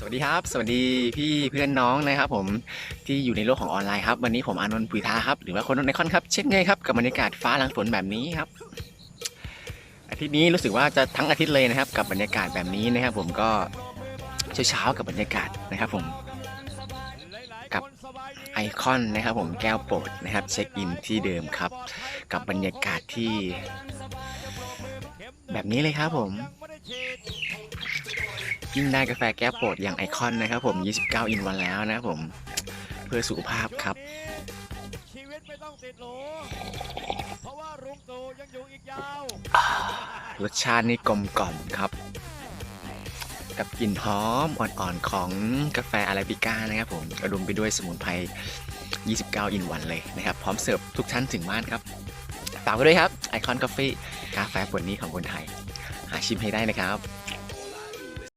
สวัสดีครับ สวัสดีพี่เพื่อนน้องนะครับผมที่อยู่ในโลกของออนไลน์ครับ วันนี้ผมอานนท์ปุยทาครับหรือว่าคนนนไอคอนครับเช่นเคยครับกับบรรยากาศฟ้าหลังฝนแบบนี้ครับ อาทิตย์นี้รู้สึกว่าจะทั้งอาทิตย์เลยนะครับ กับบรรยากาศแบบนี้นะครับ ผมก็เช้าๆกับบรรยากาศนะครับ ผมกับไอคอนนะครับ ผมแก้วโปรดนะครับ เช็คอินที่เดิมครับ กับบรรยากาศที่ แบบนี้เลยครับผม ยิ่งได้กาแฟแก้วโปรดอย่างไอคอนนะครับผม 29 อินวันแล้วนะครับผม เพื่อสุขภาพครับ ชีวิตไม่ต้องติดหรูเพราะว่ารุงตู่ยังอยู่อีกยาวรสชาตินี่กลมกล่อมครับ กับกลิ่นหอมอ่อนๆของกาแฟอาราบิก้านะครับผมกระดุมไปด้วยสมุนไพร 29 อินวันเลยนะครับ พร้อมเสิร์ฟทุกท่านถึงบ้านครับฝากไว้ด้วยครับไอคอนกาแฟกาแฟปวดนี้ของคนไทย หาชิมให้ได้นะครับ